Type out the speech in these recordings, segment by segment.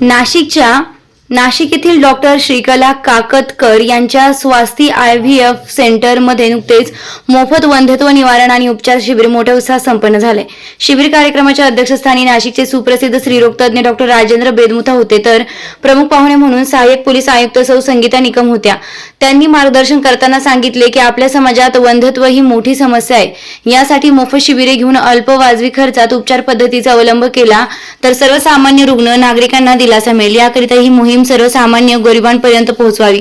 नाशिकच्या नाशिक येथील डॉक्टर श्रीकला काकतकर यांच्या स्वास्ती आय व्ही एफ सेंटरमध्ये नुकतेच मोफत वंधत्व निवारण आणि उपचार शिबिर मोठ्या उत्साहात संपन्न झाले. शिबिर कार्यक्रमाच्या अध्यक्षस्थानी नाशिकचे सुप्रसिद्ध स्त्रीरोग तज्ज्ञ डॉक्टर राजेंद्र बेदमुथा होते तर प्रमुख पाहुणे म्हणून सहाय्यक पोलीस आयुक्त सौ संगीता निकम होत्या. त्यांनी मार्गदर्शन करताना सांगितले की आपल्या समाजात वंधत्व ही मोठी समस्या आहे. यासाठी मोफत शिबिरे घेऊन अल्प वाजवी खर्चात उपचार पद्धतीचा अवलंब केला तर सर्वसामान्य रुग्ण नागरिकांना दिलासा मिळेल. याकरिता ही मोहीम सर्वसामान्य गरिबांपर्यंत पोहोचवावी.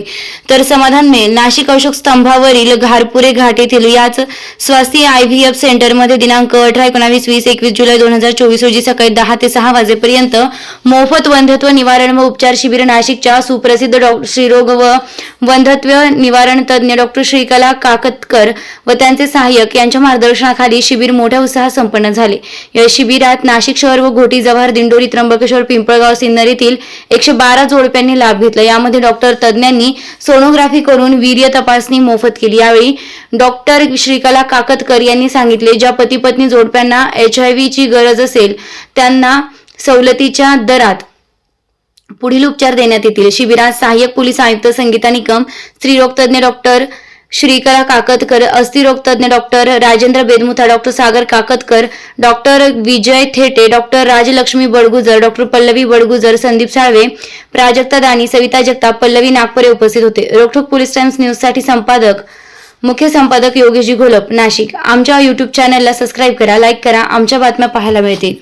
तर समाधान मिळेल. नाशिक अशोक स्तंभावरील घारपुरे घाट येथील याच स्वास्थ्य आय व्ही एफ सेंटरमध्ये दिनांक अठरा एकोणावीस वीस एकवीस जुलै दोन हजार चोवीस रोजी सकाळी दहा ते सहा वाजेपर्यंत मोफत वंधत्व निवारण व उपचार शिबिर नाशिकच्या सुप्रसिद्ध डॉ श्रीरोग व वंधत्व निवारण तज्ज्ञ डॉक्टर श्रीकला काकतकर व त्यांचे सहाय्यक यांच्या मार्गदर्शनाखाली शिबिर मोठ्या उत्साहात संपन्न झाले. या शिबिरात नाशिक शहर व घोटी जव्हार दिंडोरी त्र्यंबकेश्वर पिंपळगाव सिन्नर येथील एकशे बारा कोळप्यांनी लाभ घेतला. यामध्ये डॉक्टर तज्ज्ञांनी सोनोग्राफी करून वीर्य तपासणी मोफत केली. यावेळी डॉक्टर श्रीकला काकतकर यांनी सांगितले ज्या पती पत्नी जोडप्यांना एच आय व्हीची गरज असेल त्यांना सवलतीच्या दरात पुढील उपचार देण्यात येतील. शिबिरात सहाय्यक पोलीस आयुक्त संगीता निकम स्त्रीरोग तज्ज्ञ डॉक्टर श्रीकला काकतकर अस्थिरोग तज्ज्ञ doctor Rajendra Bedmutha doctor Sagar Kaktakar doctor Vijay Thete doctor Rajlakshmi Badgujar doctor Pallavi Badgujar Sandeep Salve Prajakta Dani Savita Jagtap Pallavi Nagpure उपस्थित होते. रोखोक पोलीस टाइम्स न्यूजसाठी संपादक मुख्य संपादक योगेशजी घोलप नाशिक. आमच्या यूट्यूब चॅनलला सबस्क्राईब करा लाईक करा. आमच्या बातम्या पाहायला मिळतील.